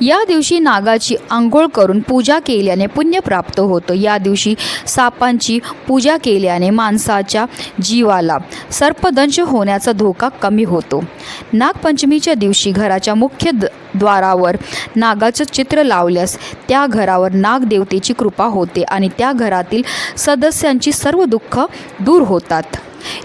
या दिवशी नागाची आंघोळ करून पूजा केल्याने पुण्य प्राप्त होतं. या दिवशी सापांची पूजा केल्याने माणसाच्या जीवाला सर्पदंश होण्याचा धोका कमी होतो. नागपंचमीच्या दिवशी घराच्या मुख्य द द्वारावर नागाचं चित्र लावल्यास त्या घरावर नागदेवतेची कृपा होते आणि त्या घरातील सदस्यांची सर्व दुःख दूर होतात.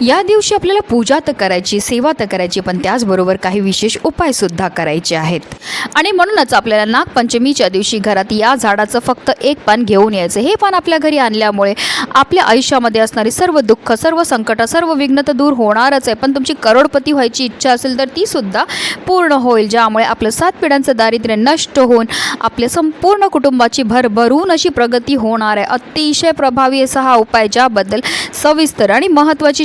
या दिवशी आपल्याला पूजा तर करायची सेवा तर करायची पण त्याचबरोबर काही विशेष उपायसुद्धा करायचे आहेत. आणि म्हणूनच आपल्याला नागपंचमीच्या दिवशी घरात या झाडाचं फक्त एक पान घेऊन यायचं. हे पान आपल्या घरी आणल्यामुळे आपल्या आयुष्यामध्ये असणारी सर्व दुःख सर्व संकट सर्व विघ्न तर दूर होणारच आहे. पण तुमची करोडपती व्हायची इच्छा असेल तर ती सुद्धा पूर्ण होईल ज्यामुळे आपलं सात पिढ्यांचं दारिद्र्य नष्ट होऊन आपल्या संपूर्ण कुटुंबाची भरभरून अशी प्रगती होणार आहे. अतिशय प्रभावी असा हा उपाय ज्याबद्दल सविस्तर आणि महत्त्वाची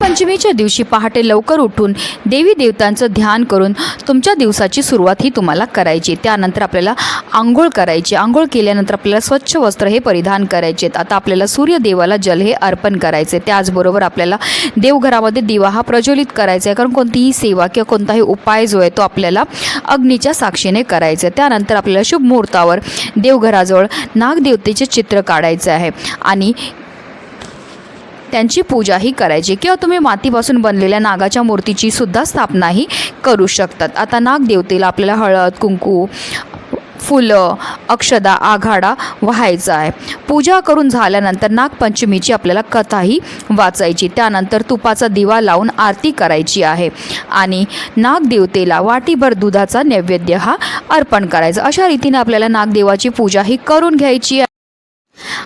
पंचमीच्या दिवशी पहाटे लवकर उठून देवी देवतांचं ध्यान करून तुमच्या दिवसाची सुरुवात ही तुम्हाला करायची. त्यानंतर आपल्याला आंघोळ करायची. आंघोळ केल्यानंतर आपल्याला स्वच्छ वस्त्र हे परिधान करायचे. आता आपल्याला सूर्यदेवाला जल हे अर्पण करायचे. त्याचबरोबर आपल्याला देवघरामध्ये दिवा हा प्रज्वलित करायचा. आहे कारण कोणतीही सेवा किंवा कोणताही उपाय जो आहे तो आपल्याला अग्नीच्या साक्षीने करायचा आहे. त्यानंतर आपल्याला शुभ मुहूर्तावर देवघराजवळ नागदेवतेचे चित्र काढायचे आहे. आणि त्यांची पूजाही करायची किंवा तुम्ही मातीपासून बनलेल्या नागाच्या मूर्तीची सुद्धा स्थापनाही करू शकतात. आता नागदेवतेला आपल्याला हळद कुंकू फुलं अक्षदा आघाडा व्हायचा आहे. पूजा करून झाल्यानंतर नागपंचमीची आपल्याला कथाही वाचायची. त्यानंतर तुपाचा दिवा लावून आरती करायची आहे. आणि नागदेवतेला वाटीभर दुधाचा नैवेद्य हा अर्पण करायचा. अशा रीतीने आपल्याला नागदेवाची पूजा ही करून घ्यायची आहे.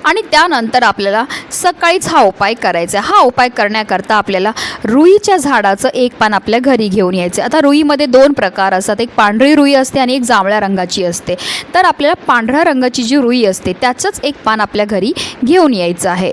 आणि त्यानंतर आपल्याला सकाळीच हा उपाय करायचा आहे. हा उपाय करण्याकरता आपल्याला रुईच्या झाडाचं एक पान आपल्या घरी घेऊन यायचं आता रुईमध्ये दोन प्रकार असतात. एक पांढरी रुई असते आणि एक जांभळ्या रंगाची असते. तर आपल्याला पांढऱ्या रंगाची जी रुई असते त्याचंच एक पान आपल्या घरी घेऊन यायचं आहे.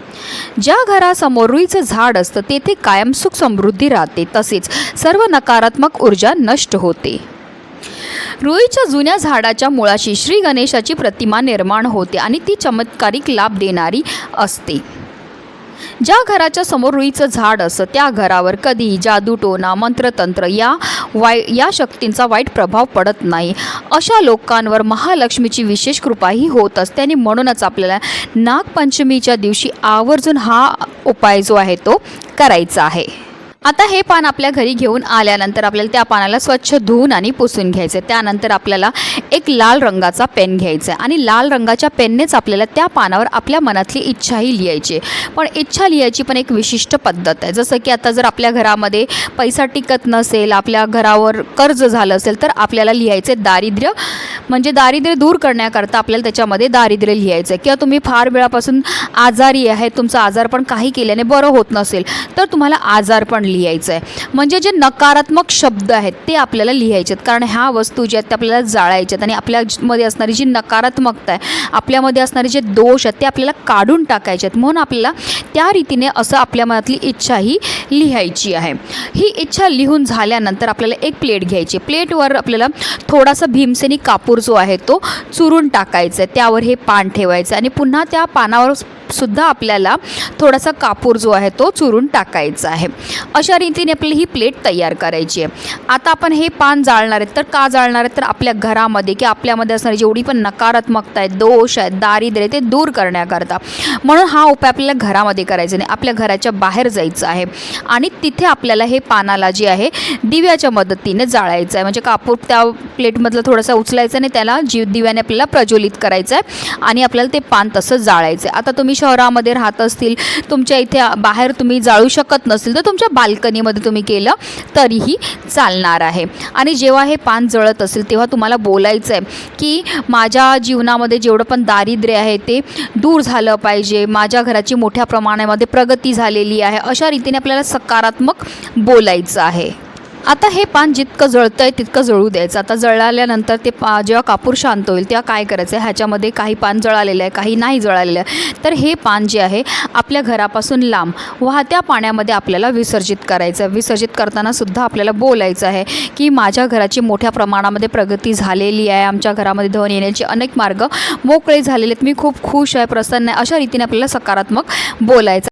ज्या घरासमोर रुईचं झाड असतं तेथे कायम सुख समृद्धी राहते. तसेच सर्व नकारात्मक ऊर्जा नष्ट होते. रुईच्या जुन्या झाडाच्या मुळाशी श्री गणेशाची प्रतिमा निर्माण होते आणि ती चमत्कारिक लाभ देणारी असते. ज्या घराच्या समोर रुईचं झाड असतं त्या घरावर कधीही जादूटोना मंत्रतंत्र या वाई या शक्तींचा वाईट प्रभाव पडत नाही. अशा लोकांवर महालक्ष्मीची विशेष कृपाही होत असते आणि म्हणूनच आपल्याला नागपंचमीच्या दिवशी आवर्जून हा उपाय जो आहे तो करायचा आहे. आता हे पान आपल्या घरी घेऊन आल्यानंतर आपल्याला त्या पानाला स्वच्छ धुवून आणि पुसून घ्यायचं. आहे त्यानंतर आपल्याला एक लाल रंगाचा पेन घ्यायचा आहे आणि लाल रंगाच्या पेननेच आपल्याला त्या पानावर आपल्या मनातली इच्छाही लिहायची. आहे. पण इच्छा लिहायची पण एक विशिष्ट पद्धत आहे. जसं की आता जर आपल्या घरामध्ये पैसा टिकत नसेल आपल्या घरावर कर्ज झालं असेल तर आपल्याला लिहायचे दारिद्र्य. म्हणजे दारिद्र्य दूर करण्याकरता आपल्याला त्याच्यामध्ये दारिद्र्य लिहायचं आहे किंवा तुम्ही फार वेळापासून आजारी आहे तुमचं आजार पण काही केल्याने बरं होत नसेल तर तुम्हाला आजार पण लिहायचं आहे म्हणजे जे नकारात्मक शब्द आहेत ते आपल्याला लिहायचे आहेत कारण ह्या वस्तू ज्या आहेत त्या आपल्याला जाळायच्या आहेत आणि आपल्यामध्ये असणारी जी नकारात्मकता आहे आपल्यामध्ये असणारे जे दोष आहेत ते आपल्याला काढून टाकायचे आहेत म्हणून आपल्याला त्या रीतीने असं आपल्या मनातली इच्छा ही लिहायची आहे. ही इच्छा लिहून झाल्यानंतर आपल्याला एक प्लेट घ्यायची प्लेटवर आपल्याला थोडासा भीमसेनी कापूर जो आहे तो चुरून टाकायचा आहे त्यावर हे पान ठेवायचं आणि पुन्हा त्या पानावर सुद्धा आपल्याला थोडासा कापूर जो आहे तो चुरून टाकायचा आहे. अशा रीतीने आपल्याला ही प्लेट तयार करायची आहे. आता आपण हे पान जाळणार आहेत. तर का जाळणार आहेत? तर आपल्या घरामध्ये किंवा आपल्यामध्ये असणारी जेवढी पण नकारात्मकता आहे दोष आहेत दारिद्र्य ते दूर करण्याकरता. म्हणून हा उपाय आपल्याला घरामध्ये करायचा नाही. आपल्या घराच्या बाहेर जायचं आहे. आणि तिथे आपल्याला हे पानाला जे आहे दिव्याच्या मदतीने जाळायचं आहे. म्हणजे कापूर त्या प्लेटमधलं थोडासा उचलायचं आणि त्याला जीव दिव्याने आपल्याला प्रज्वलित करायचं आहे आणि आपल्याला ते पान तसं जाळायचं आहे. आता तुम्ही शहरामध्ये राहत असतील तुमच्या इथे बाहेर तुम्ही जाळू शकत नसतील तर तुमच्या बाल्कनीमध्ये तुम्ही केलं तरीही चालणार आहे. आणि जेव्हा हे पान जळत असेल तेव्हा तुम्हाला बोलायचं आहे की माझ्या जीवनामध्ये जेवढं पण दारिद्र्य आहे ते दूर झालं पाहिजे. माझ्या घराची मोठ्या प्रमाणामध्ये प्रगती झालेली आहे. अशा रीतीने आपल्याला सकारात्मक बोलायचं आहे. आता हे पान जितकं जळतं आहे तितकं जळू द्यायचं. आता जळाल्यानंतर ते पा जेव्हा कापूर शांत होईल तेव्हा काय करायचं? आहे ह्याच्यामध्ये काही पान जळालेलं आहे काही नाही जळालेलं आहे. तर हे पान जे आहे आपल्या घरापासून लांब वाहत्या पाण्यामध्ये आपल्याला विसर्जित करायचं आहे. विसर्जित करताना सुद्धा आपल्याला बोलायचं आहे की माझ्या घराची मोठ्या प्रमाणामध्ये प्रगती झालेली आहे. आमच्या घरामध्ये धन येण्याचे अनेक मार्ग मोकळे झालेले आहेत. मी खूप खुश आहे प्रसन्न आहे. अशा रीतीने आपल्याला सकारात्मक बोलायचं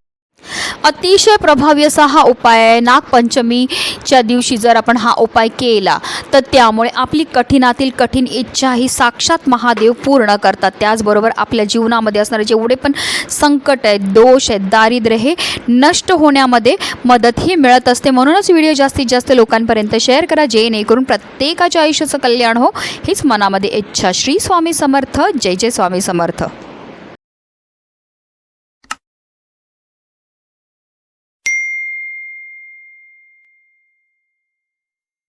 अतिशय प्रभावी असा हा उपाय आहे. नागपंचमीच्या दिवशी जर आपण हा उपाय केला तर त्यामुळे आपली कठीणातील कठीण इच्छा ही साक्षात महादेव पूर्ण करतात. त्याचबरोबर आपल्या जीवनामध्ये असणारे जेवढे पण संकट आहेत दोष आहेत दारिद्र्य हे नष्ट होण्यामध्ये मदतही मिळत असते. म्हणूनच व्हिडिओ जास्तीत जास्त लोकांपर्यंत शेअर करा जेणेकरून प्रत्येकाच्या आयुष्याचं कल्याण हो. हीच मनामध्ये इच्छा. श्री स्वामी समर्थ. जय जय स्वामी समर्थ.